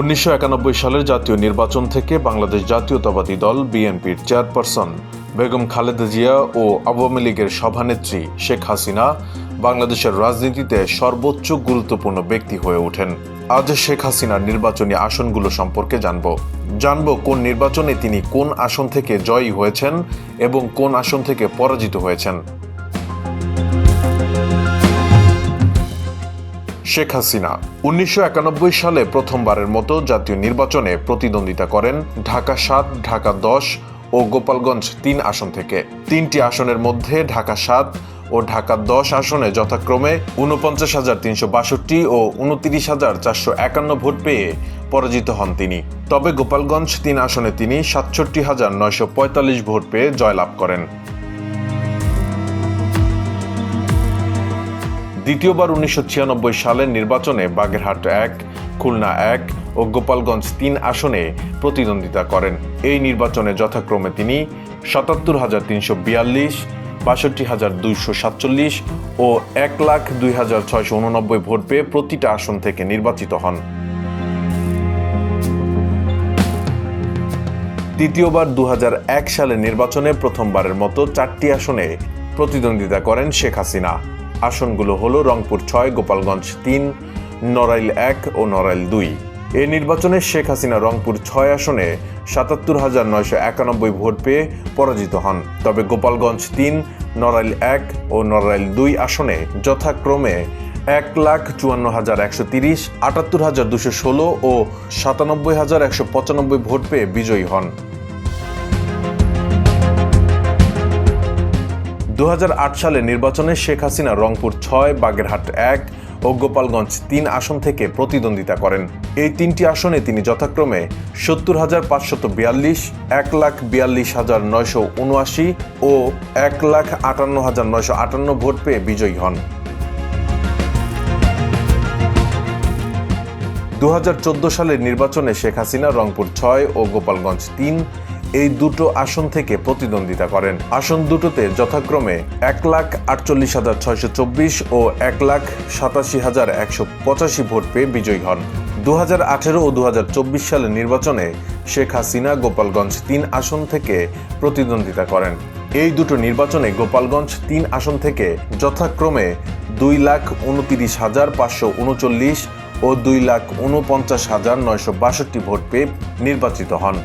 উনিশশো একানব্বই সালের জাতীয় নির্বাচন থেকে বাংলাদেশ জাতীয়তাবাদী দল বিএনপির চেয়ারপারসন বেগম খালেদা জিয়া ও আওয়ামী লীগের সভানেত্রী শেখ হাসিনা বাংলাদেশের রাজনীতিতে সর্বোচ্চ গুরুত্বপূর্ণ ব্যক্তি হয়ে ওঠেন। আজ শেখ হাসিনার নির্বাচনী আসনগুলো সম্পর্কে জানব। জানব কোন নির্বাচনে তিনি কোন আসন থেকে জয়ী হয়েছেন এবং কোন আসন থেকে পরাজিত হয়েছেন। শেখ হাসিনা। উনিশশো একানব্বই সালে প্রথমবারের মতো জাতীয় নির্বাচনে প্রতিদ্বন্দ্বিতা করেন ঢাকা সাত, ঢাকা দশ ও গোপালগঞ্জ তিন আসন থেকে। তিনটি আসনের মধ্যে ঢাকা সাত ও ঢাকা দশ আসনে যথাক্রমে উনপঞ্চাশ হাজার তিনশো বাষট্টি ও উনত্রিশ হাজার চারশো একান্ন ভোট পেয়ে পরাজিত হন তিনি। তবে গোপালগঞ্জ তিন আসনে তিনি সাতষট্টি হাজার নয়শো পঁয়তাল্লিশ ভোট পেয়ে জয়লাভ করেন। দ্বিতীয়বার উনিশশো ছিয়ানব্বই সালের নির্বাচনে বাগেরহাট এক, খুলনা এক ও গোপালগঞ্জ তিন আসনে প্রতিদ্বন্দ্বিতা করেন। এই নির্বাচনে যথাক্রমে তিনি সাতাত্তর হাজার তিনশো বিয়াল্লিশ, বাষট্টি হাজার দুইশো সাতচল্লিশ ও এক লাখ দুই হাজার ছয়শো উননব্বই ভোট পেয়ে প্রতিটা আসন থেকে নির্বাচিত হন। দ্বিতীয়বার দু হাজার এক সালের নির্বাচনে প্রথমবারের মতো চারটি আসনে প্রতিদ্বন্দ্বিতা করেন শেখ হাসিনা। আসনগুলো হলো রংপুর ছয়, গোপালগঞ্জ তিন, নড়াইল এক ও নড়াইল দুই। এ নির্বাচনে শেখ হাসিনা রংপুর ছয় আসনে সাতাত্তর হাজার নয়শো একানব্বই ভোট পেয়ে পরাজিত হন। তবে গোপালগঞ্জ তিন, নড়াইল এক ও নড়াইল দুই আসনে যথাক্রমে এক লাখ চুয়ান্ন হাজার একশো তিরিশ, আটাত্তর হাজার দুশো ষোলো ও সাতানব্বই হাজার একশো পঁচানব্বই ভোট পেয়ে বিজয়ী হন। দুহাজার আট সালে নির্বাচনে শেখ হাসিনা রংপুর ছয়, বাগেরহাট এক ও গোপালগঞ্জ তিন আসন থেকে প্রতিদ্বন্দ্বিতা করেন। এই তিনটি আসনে তিনি যথাক্রমে সত্তর হাজার পাঁচশত বিয়াল্লিশ, এক লাখ বিয়াল্লিশ হাজার নয়শো উনআশি ও এক লাখ আটান্ন হাজার নয়শো আটান্ন ভোট পেয়ে বিজয়ী হন। দু হাজার চোদ্দ সালের নির্বাচনে শেখ হাসিনা রংপুর ছয় ও গোপালগঞ্জ তিন এই দুটো আসন থেকে প্রতিদ্বন্দ্বিতা করেন। আসন দুটোতে যথাক্রমে এক লাখ আটচল্লিশ হাজার ছয়শো চব্বিশ ও এক লাখ সাতাশি হাজার একশো পঁচাশি ভোট পেয়ে বিজয়ী হন। দু হাজার আঠেরো ও দু হাজার চব্বিশ সালের নির্বাচনে শেখ হাসিনা গোপালগঞ্জ তিন আসন থেকে প্রতিদ্বন্দ্বিতা করেন। এই দুটো নির্বাচনে গোপালগঞ্জ তিন আসন থেকে যথাক্রমে দুই লাখ উনতিরিশ হাজার পাঁচশো উনচল্লিশ ও দুই লাখ উনপঞ্চাশ হাজার নয়শো বাষট্টি ভোট পেয়ে নির্বাচিত হন।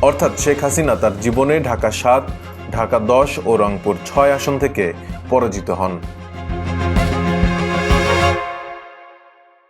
অর্থাৎ শেখ হাসিনা তার জীবনে ঢাকা সাত, ঢাকা দশ ও রংপুর ছয় আসন থেকে পরাজিত হন।